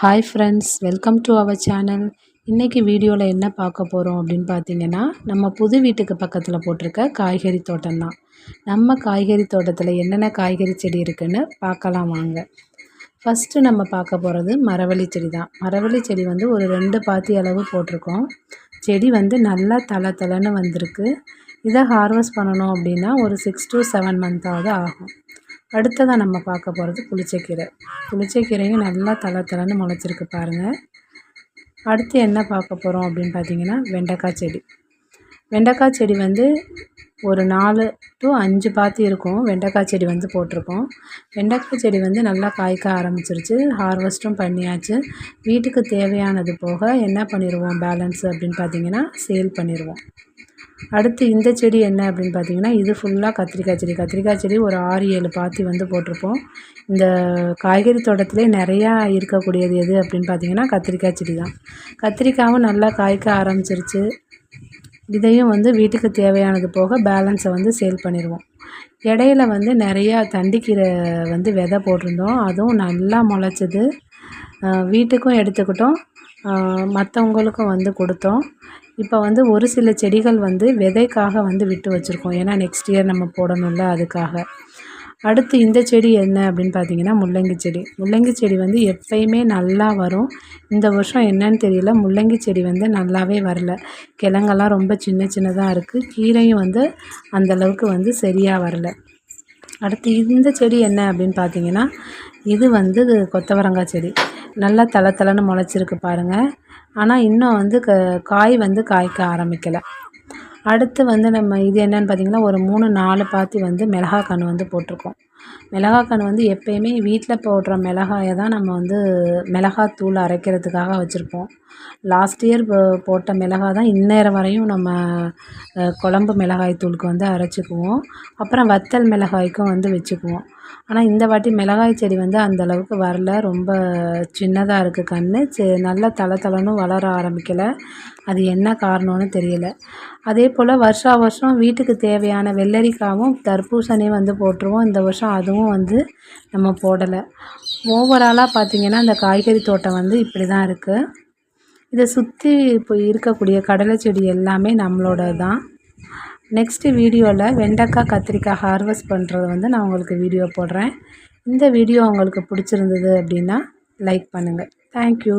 Hi friends welcome to our channel இன்றைக்கி வீடியோவில் என்ன பார்க்க போகிறோம் அப்படின்னு பார்த்தீங்கன்னா நம்ம புது வீட்டுக்கு பக்கத்தில் போட்டிருக்க காய்கறி தோட்டம் தான். நம்ம காய்கறி தோட்டத்தில் என்னென்ன காய்கறி செடி இருக்குதுன்னு பார்க்கலாம் வாங்க. ஃபஸ்ட்டு நம்ம பார்க்க போகிறது மரவள்ளி செடி தான். மரவள்ளி செடி வந்து ஒரு ரெண்டு பாத்தி அளவு போட்டிருக்கோம். செடி வந்து நல்லா தலை தலைன்னு வந்திருக்கு. இதை ஹார்வெஸ்ட் பண்ணணும் அப்படின்னா ஒரு சிக்ஸ் டு செவன் மந்த்தாவது ஆகும். அடுத்ததாக நம்ம பார்க்க போகிறது புளிச்சக்கீரை. புளிச்சக்கீரையும் நல்லா தலை தலைன்னு முளைச்சிருக்கு பாருங்கள் அடுத்து என்ன பார்க்க போகிறோம் அப்படின்னு பார்த்தீங்கன்னா வெண்டைக்காய் செடி. வெண்டைக்காய் செடி வந்து ஒரு நாலு டு அஞ்சு பாத்தி இருக்கும். வெண்டைக்காய் செடி வந்து போட்டிருக்கோம். வெண்டைக்காய் செடி வந்து நல்லா காய்க்க ஆரம்பிச்சிருச்சு. ஹார்வெஸ்ட்டும் பண்ணியாச்சு. வீட்டுக்கு தேவையானது போக என்ன பண்ணிடுவோம் பேலன்ஸ் அப்படின்னு பார்த்தீங்கன்னா சேல் பண்ணிடுவோம் அடுத்து இந்த செடி என்ன அப்படின்னு பார்த்தீங்கன்னா இது ஃபுல்லாக கத்திரிக்காய் செடி. கத்திரிக்காய் செடி ஒரு ஆறு ஏழு பாத்தி வந்து போட்டிருப்போம். இந்த காய்கறி தோட்டத்திலே நிறையா இருக்கக்கூடியது எது அப்படின்னு பார்த்தீங்கன்னா கத்திரிக்காய் செடி தான் கத்திரிக்காயும் நல்லா காய்க்க ஆரம்பிச்சிருச்சு. இதையும் வந்து வீட்டுக்கு தேவையானது போக பேலன்ஸை வந்து சேல் பண்ணிடுவோம். இடையில வந்து நிறையா தண்டிக்கீரை வந்து விதை போட்டிருந்தோம். அதுவும் நல்லா முளைச்சிது. வீட்டுக்கும் எடுத்துக்கிட்டோம். மற்றவங்களுக்கும் வந்து கொடுத்தோம். இப்போ வந்து ஒரு சில செடிகள் வந்து விதைக்காக வந்து விட்டு வச்சுருக்கோம். ஏன்னா நெக்ஸ்ட் இயர் நம்ம போடணும்ல அதுக்காக. அடுத்து இந்த செடி என்ன அப்படின்னு பார்த்தீங்கன்னா முள்ளங்கி செடி. முள்ளங்கி செடி வந்து எப்பயுமே நல்லா வரும். இந்த வருஷம் என்னன்னு தெரியல. முள்ளங்கி செடி வந்து நல்லாவே வரல. கிழங்கெல்லாம் ரொம்ப சின்ன சின்னதாக இருக்குது கீரையும் வந்து அந்தளவுக்கு வந்து சரியாக வரல. அடுத்து இந்த செடி என்ன அப்படின்னு பார்த்தீங்கன்னா இது வந்து கொத்தவரங்காய் செடி. நல்லா தலை தலைன்னு முளைச்சிருக்கு பாருங்கள் ஆனால் இன்னும் வந்து க காய் வந்து காய்க்க ஆரம்பிக்கலை. அடுத்து வந்து நம்ம இது என்னென்னு பார்த்திங்கன்னா ஒரு மூணு நாலு பாத்தி வந்து மிளகா கன்று வந்து போட்டிருக்கோம். மிளகா கன்று வந்து எப்போயுமே வீட்டில் போடுற மிளகாயை தான் நம்ம வந்து மிளகாத்தூள் அரைக்கிறதுக்காக வச்சுருப்போம். லாஸ்ட் இயர் போட்ட மிளகா தான் இந்நேரம் வரையும் நம்ம குழம்பு மிளகாய் தூளுக்கு வந்து அரைச்சிக்குவோம். அப்புறம் வத்தல் மிளகாய்க்கும் வந்து வச்சுக்குவோம். ஆனால் இந்த வாட்டி மிளகாய் செடி வந்து அந்தளவுக்கு வரல. ரொம்ப சின்னதாக இருக்குது கன்று செ நல்லா தலை தலைன்னு வளர ஆரம்பிக்கலை. அது என்ன காரணம்னு தெரியல. அதே போல் வருஷா வருஷம் வீட்டுக்கு தேவையான வெள்ளரிக்காவும் தர்பூசணியும் வந்து போட்டுருவோம். இந்த வருஷம் அதுவும் வந்து நம்ம போடலை. ஓவராலாக பார்த்திங்கன்னா இந்த காய்கறி தோட்டம் வந்து இப்படி தான் இருக்குது இதை சுற்றி இப்போ இருக்கக்கூடிய கடலை செடி எல்லாமே நம்மளோட தான் நெக்ஸ்ட்டு வீடியோவில் வெண்டைக்காய் கத்திரிக்காய் ஹார்வெஸ்ட் பண்ணுறது வந்து நான் உங்களுக்கு வீடியோ போடுறேன். இந்த வீடியோ உங்களுக்கு பிடிச்சிருந்தது அப்படின்னா லைக் பண்ணுங்கள் தேங்க்யூ